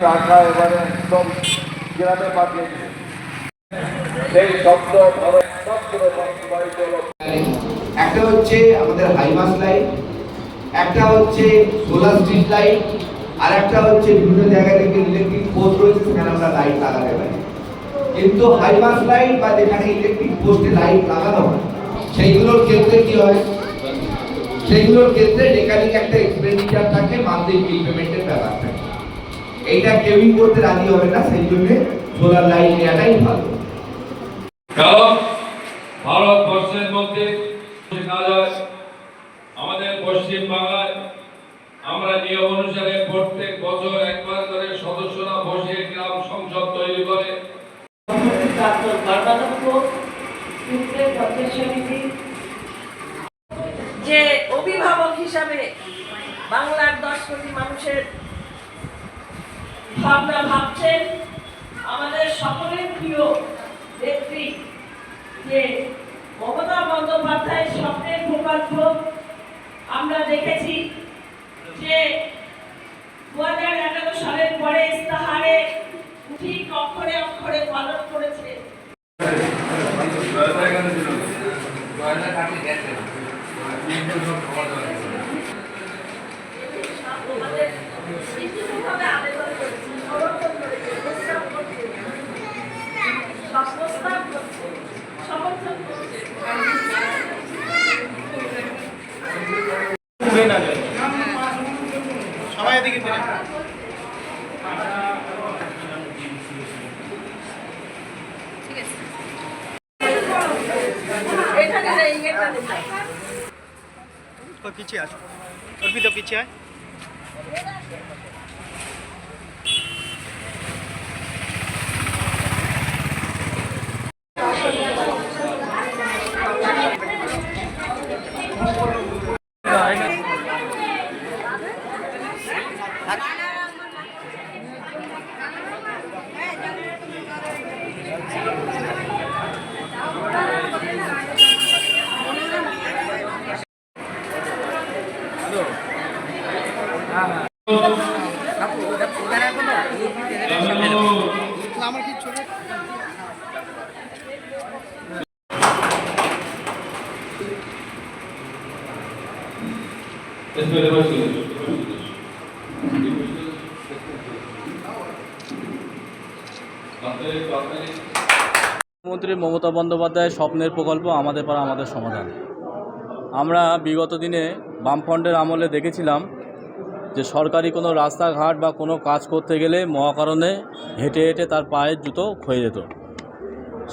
টাকা এবারে একদম গ্রামে পাঠিয়ে সেই শব্দ একটা হচ্ছে আমাদের হাইমাস লাইট একটা হচ্ছে সোলার স্ট্রিট লাইট, আর একটা হচ্ছে বিভিন্ন জায়গায় থেকে ইলেকট্রিক পোস্ট রয়েছে, সেখানে আমরা লাইট লাগাতে পারি। কিন্তু হাইমাস লাইট বা যেখানে ইলেকট্রিক পোস্টে লাইট লাগানো হয়, সেইগুলোর ক্ষেত্রে কি হয়? সেইগুলোর ক্ষেত্রে ডেকানিক একটা এক্সপেন্ডিচার থাকে মান্থলি বিল পেমেন্টের ব্যাপার থাকে এইটা কেউই করতে রাজি হবে না সেই জন্য সোলার লাইট নেওয়াটাই ভালো। কারণ ভারতবর্ষের মধ্যে যায় আমাদের পশ্চিম বাংলায় আমরা নিয়ম অনুসারে প্রত্যেক বছর একবার করে সদস্যরা বসে গ্রাম সংসদ তৈরি করে। যে অভিভাবক হিসাবে বাংলার দশ কোটি মানুষের ভাবনা ভাবছেন আমাদের সকলের প্রিয় ব্যক্তি যে মমতা বন্দ্যোপাধ্যায়ের স্বপ্নের প্রকল্প আমরা দেখেছি যে দু হাজার এগারো সালের পরে ইস্তাহারে और भी तो पीछे आए। মুখ্যমন্ত্রী মমতা বন্দ্যোপাধ্যায়ের স্বপ্নের প্রকল্প আমাদের পাড়া, আমাদের সমাধান। আমরা বিগত দিনে বামফ্রন্টের আমলে দেখেছিলাম যে সরকারি কোনো রাস্তাঘাট বা কোনো কাজ করতে গেলে মহাকারণে হেঁটে হেঁটে তার পায়ের জুতো ক্ষয়ে যেত।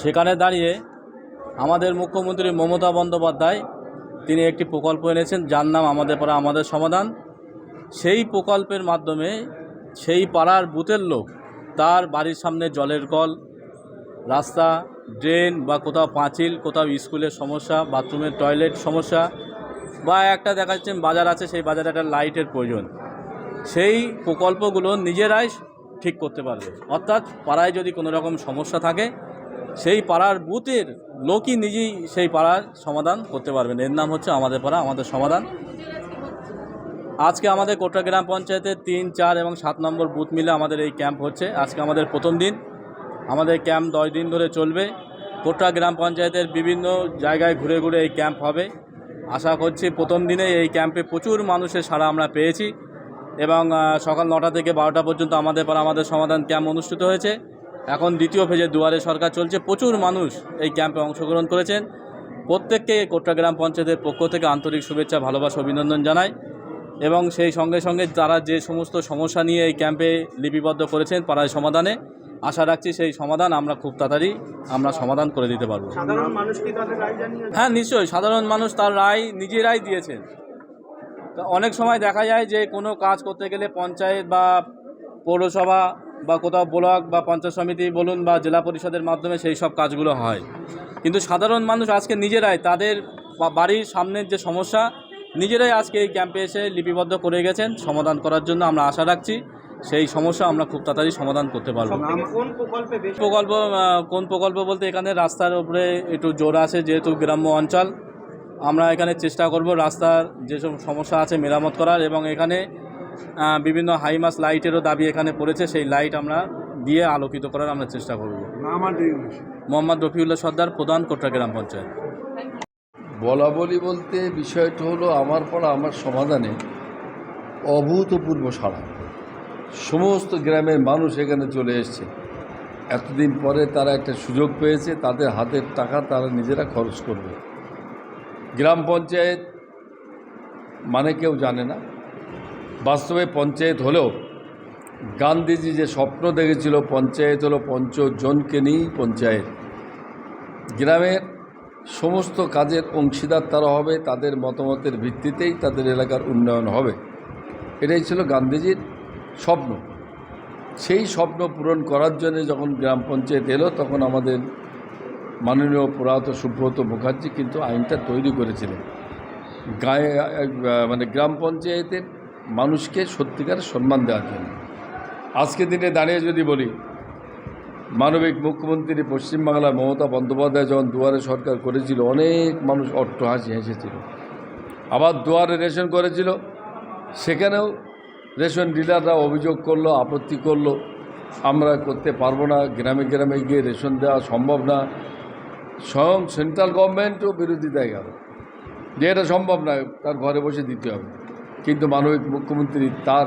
সেখানে দাঁড়িয়ে আমাদের মুখ্যমন্ত্রী মমতা বন্দ্যোপাধ্যায় তিনি একটি প্রকল্প এনেছেন, যার নাম আমাদের পাড়া আমাদের সমাধান। সেই প্রকল্পের মাধ্যমে সেই পাড়ার বুথের লোক তার বাড়ির সামনে জলের কল, রাস্তা, ড্রেন বা কোথাও পাঁচিল, কোথাও স্কুলের সমস্যা, বাথরুমের টয়লেট সমস্যা বা একটা দেখা যাচ্ছে বাজার আছে, সেই বাজারে একটা লাইটের প্রয়োজন। সেই প্রকল্পগুলো নিজেরাই ঠিক করতে পারবে। অর্থাৎ পাড়ায় যদি কোনো রকম সমস্যা থাকে সেই পাড়ার বুথের লোকই নিজেই সেই পাড়ার সমাধান করতে পারবেন। এর নাম হচ্ছে আমাদের পাড়া, আমাদের সমাধান। আজকে আমাদের কোটরা গ্রাম পঞ্চায়েতের তিন, চার এবং সাত নম্বর বুথ মিলে আমাদের এই ক্যাম্প হচ্ছে। আজকে আমাদের প্রথম দিন। আমাদের ক্যাম্প দশ দিন ধরে চলবে। কোটরা গ্রাম পঞ্চায়েতের বিভিন্ন জায়গায় ঘুরে ঘুরে এই ক্যাম্প হবে। আশা করছি প্রথম দিনে এই ক্যাম্পে প্রচুর মানুষের সাড়া আমরা পেয়েছি এবং সকাল নটা থেকে বারোটা পর্যন্ত আমাদের পর আমাদের সমাধান ক্যাম্প অনুষ্ঠিত হয়েছে। এখন দ্বিতীয় ফেজে দুয়ারে সরকার চলছে। প্রচুর মানুষ এই ক্যাম্পে অংশগ্রহণ করেছেন। প্রত্যেককে কোটরা গ্রাম পঞ্চায়েতের পক্ষ থেকে আন্তরিক শুভেচ্ছা ভালোবাসা অভিনন্দন জানাই। এবং সেই সঙ্গে সঙ্গে তারা যে সমস্ত সমস্যা নিয়ে এই ক্যাম্পে লিপিবদ্ধ করেছেন পাড়ায় সমাধানে আশা রাখছি সেই সমাধান আমরা খুব তাড়াতাড়ি আমরা সমাধান করে দিতে পারব। হ্যাঁ নিশ্চয়ই। সাধারণ মানুষ তার রায় নিজেরাই দিয়েছেন। তা অনেক সময় দেখা যায় যে কোনো কাজ করতে গেলে পঞ্চায়েত বা পৌরসভা বা কোথাও ব্লক বা পঞ্চায়েত সমিতি বলুন বা জেলা পরিষদের মাধ্যমে সেই সব কাজগুলো হয়। কিন্তু সাধারণ মানুষ আজকে নিজেরাই তাদের বাড়ির সামনের যে সমস্যা নিজেরাই আজকে এই ক্যাম্পে এসে লিপিবদ্ধ করে গেছেন। সমাধান করার জন্য আমরা আশা রাখছি সেই সমস্যা আমরা খুব তাড়াতাড়ি সমাধান করতে পারব। প্রকল্প কোন প্রকল্প বলতে এখানে রাস্তার উপরে একটু জোর আছে যেহেতু গ্রাম্য অঞ্চল। আমরা এখানে চেষ্টা করব রাস্তার যেসব সমস্যা আছে মেরামত করার এবং এখানে বিভিন্ন হাইমাস লাইটেরও দাবি এখানে পড়েছে। সেই লাইট আমরা দিয়ে আলোকিত করার আমরা চেষ্টা করব। মোহাম্মদ রফিউল্লাহ সর্দার প্রধান কোটরা গ্রাম পঞ্চায়েত। বলা বলি বলতে বিষয়টা হলো আমার পড়া আমার সমাধানে অভূতপূর্ব সাড়া। সমস্ত গ্রামের মানুষ এখানে চলে এসছে। এতদিন পরে তারা একটা সুযোগ পেয়েছে তাদের হাতের টাকা তারা নিজেরা খরচ করবে। গ্রাম পঞ্চায়েত মানে কেউ জানে না। বাস্তবে পঞ্চায়েত হলেও গান্ধীজি যে স্বপ্ন দেখেছিল, পঞ্চায়েত হলো পঞ্চজনকে নিয়েই পঞ্চায়েত। গ্রামের সমস্ত কাজের অংশীদার তারা হবে, তাদের মতামতের ভিত্তিতেই তাদের এলাকার উন্নয়ন হবে। এটাই ছিল গান্ধীজির স্বপ্ন। সেই স্বপ্ন পূরণ করার জন্য যখন গ্রাম পঞ্চায়েত এলো, তখন আমাদের মাননীয় প্রয়াত সুব্রত মুখার্জি কিন্তু আইনটা তৈরি করেছিলেন। গায়ে মানে গ্রাম পঞ্চায়েতের মানুষকে সত্যিকার সম্মান দেওয়ার জন্য। আজকে দিনে দাঁড়িয়ে যদি বলি, মানবিক মুখ্যমন্ত্রী পশ্চিমবাংলার মমতা বন্দ্যোপাধ্যায় যখন দুয়ারে সরকার করেছিল, অনেক মানুষ অট্টহাসি হেসেছিল। আবার দুয়ারে রেশন করেছিল, সেখানেও রেশন ডিলাররা অভিযোগ করল, আপত্তি করল, আমরা করতে পারব না, গ্রামে গ্রামে গিয়ে রেশন দেওয়া সম্ভব না। স্বয়ং সেন্ট্রাল গভর্নমেন্টও বিরোধিতায় গেল। যে এটা সম্ভব না তার ঘরে বসে দিতে হবে। কিন্তু মানবিক মুখ্যমন্ত্রী তার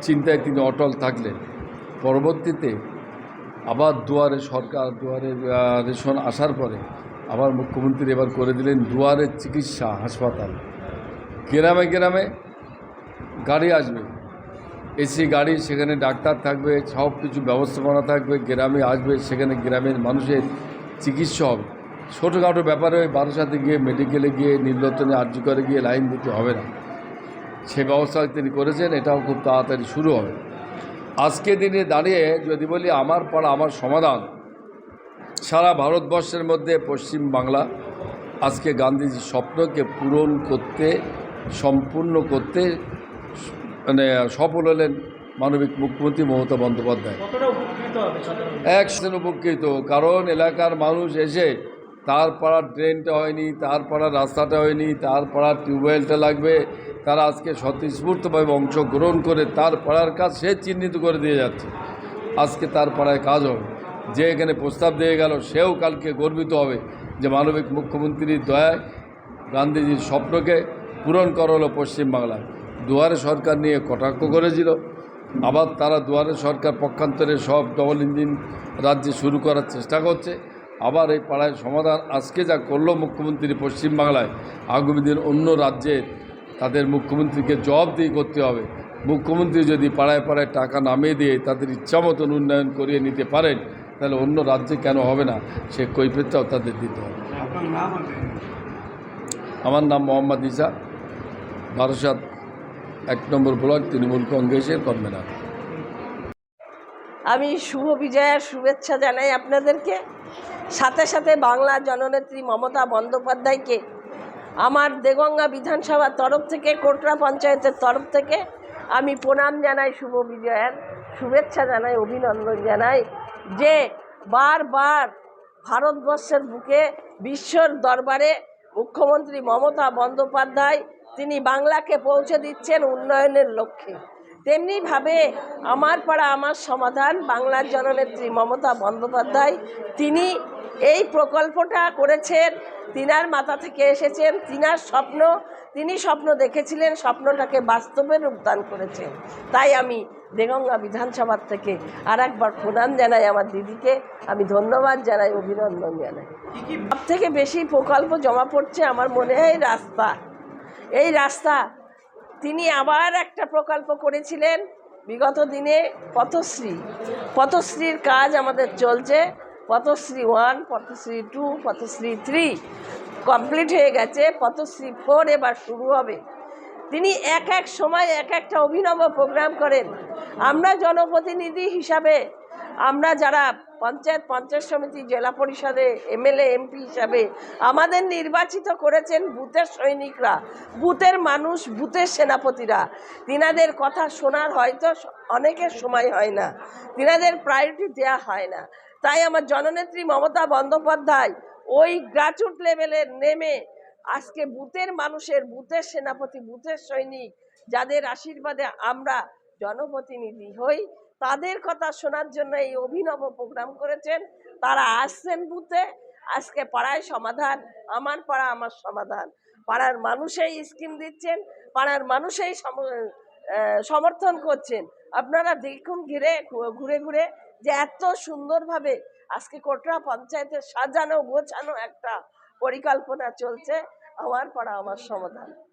চিন্তায় তিনি অটল থাকলেন। পরবর্তীতে আবার দুয়ারে সরকার, দুয়ারে রেশন আসার পরে আবার মুখ্যমন্ত্রী এবার করে দিলেন দুয়ারে চিকিৎসা হাসপাতাল। গ্রামে গ্রামে গাড়ি আসবে। এসি গাড়ি, সেখানে ডাক্তার থাকবে, সব কিছু ব্যবস্থাপনা থাকবে, গ্রামে আসবে, সেখানে গ্রামের মানুষের চিকিৎসা হবে। ছোটোখাটো ব্যাপারে বারাসাতে গিয়ে মেডিকেলে গিয়ে নির্লতনে আর্য করে গিয়ে লাইন দিতে হবে না। সে ব্যবস্থা তিনি করেছেন এটাও খুব তাড়াতাড়ি শুরু হবে। আজকে দিনে দাঁড়িয়ে যদি বলি আমার পাড়া আমার সমাধান সারা ভারতবর্ষের মধ্যে পশ্চিম বাংলা আজকে গান্ধীজির স্বপ্নকে পূরণ করতে সম্পূর্ণ করতে মানে সফল হলেন মানবিক মুখ্যমন্ত্রী মমতা বন্দ্যোপাধ্যায়। একশন উপকৃত কারণ এলাকার মানুষ এসে তার পাড়ার ট্রেনটা হয়নি তার পাড়ার রাস্তাটা হয়নি তার পাড়ার টিউবওয়েলটা লাগবে। তারা আজকে স্বতঃস্ফূর্তভাবে অংশগ্রহণ করে তার পাড়ার কাজ সে চিহ্নিত করে দিয়ে যাচ্ছে। আজকে তার পাড়ায় কাজ হবে। যে এখানে প্রস্তাব দিয়ে গেল, সেও কালকে গর্বিত হবে যে মানবিক মুখ্যমন্ত্রীর দয়ায় গান্ধীজির স্বপ্নকে পূরণ করা হলো পশ্চিমবাংলায়। দুয়ারে সরকার নিয়ে কটাক্ষ করেছিল। আবার তারা দুয়ারে সরকার পক্ষান্তরে সব ডবল ইঞ্জিন রাজ্যে শুরু করার চেষ্টা করছে। আবার এই পাড়ায় সমাধান আজকে যা করল মুখ্যমন্ত্রী পশ্চিমবাংলায় আগামী দিন অন্য রাজ্যে তাদের মুখ্যমন্ত্রীকে জবাবদিহি করতে হবে। মুখ্যমন্ত্রী যদি পাড়ায় পাড়ায় টাকা নামিয়ে দিয়ে তাদের ইচ্ছা মতন উন্নয়ন করিয়ে নিতে পারেন তাহলে অন্য রাজ্যে কেন হবে না? সে কৈফিয়তটাও তাদের দিতে হবে। আমার নাম মোহাম্মদ ইসা বারাসাত এক নম্বর ব্লক তৃণমূল কংগ্রেসের কনভেনার। আমি শুভ বিজয়ার শুভেচ্ছা জানাই আপনাদেরকে। সাথে সাথে বাংলা জননেত্রী মমতা বন্দ্যোপাধ্যায়কে আমার দেগঙ্গা বিধানসভার তরফ থেকে, কোটরা পঞ্চায়েতের তরফ থেকে আমি প্রণাম জানাই, শুভ বিজয়ার শুভেচ্ছা জানাই, অভিনন্দন জানাই যে বারবার ভারতবর্ষের বুকে, বিশ্বর দরবারে মুখ্যমন্ত্রী মমতা বন্দ্যোপাধ্যায় তিনি বাংলাকে পৌঁছে দিচ্ছেন উন্নয়নের লক্ষ্যে। তেমনিভাবে আমার পাড়া, আমার সমাধান বাংলার জননেত্রী মমতা বন্দ্যোপাধ্যায়, তিনি এই প্রকল্পটা করেছেন, তিনার মাথা থেকে এসেছেন, তিনার স্বপ্ন, তিনি স্বপ্ন দেখেছিলেন, স্বপ্নটাকে বাস্তবে রূপদান করেছেন। তাই আমি দেগঙ্গা বিধানসভার থেকে আর একবার প্রণাম জানাই আমার দিদিকে, আমি ধন্যবাদ জানাই, অভিনন্দন জানাই। সব থেকে বেশি প্রকল্প জমা পড়ছে আমার মনে হয় রাস্তা। এই রাস্তা, তিনি আবার একটা প্রকল্প করেছিলেন, বিগত দিনে পথশ্রী। পথশ্রীর কাজ আমাদের চলছে Pathashree one, Pathashree two, Pathashree three. Complete হয়ে গেছে, পথশ্রী ফোর এবার শুরু হবে। তিনি এক এক সময় এক একটা অভিনব প্রোগ্রাম করেন। আমরা জনপ্রতিনিধি হিসাবে আমরা যারা পঞ্চায়েত পঞ্চায়েত সমিতি, জেলা পরিষদে এমএলএ, এমপি হিসাবে আমাদের নির্বাচিত করেছেন বুথের সৈনিকরা, বুথের মানুষ, বুথের সেনাপতিরা। তিনাদের কথা শোনার হয়তো অনেকের সময় হয় না। তিনাদের প্রায়োরিটি দেওয়া হয় না। তাই আমার জননেত্রী মমতা বন্দ্যোপাধ্যায় ওই গ্রাচুট লেভেলে নেমে আজকে বুথের মানুষের, বুথের সেনাপতি, বুথের সৈনিক, যাদের আশীর্বাদে আমরা জনপ্রতিনিধি হই তাদের কথা শোনার জন্য এই অভিনব প্রোগ্রাম করেছেন। তারা আসছেন বুথে। আজকে পাড়ায় সমাধান, আমার পাড়া আমার সমাধান। পাড়ার মানুষেই স্কিম দিচ্ছেন, পাড়ার মানুষই সম- সমর্থন করছেন। আপনারা দেখুন ঘিরে ঘুরে ঘুরে যে এত সুন্দরভাবে আজকে কোটরা পঞ্চায়েতের সাজানো, গোছানো একটা পরিকল্পনা চলছে। আমার পাড়া, আমার সমাধান।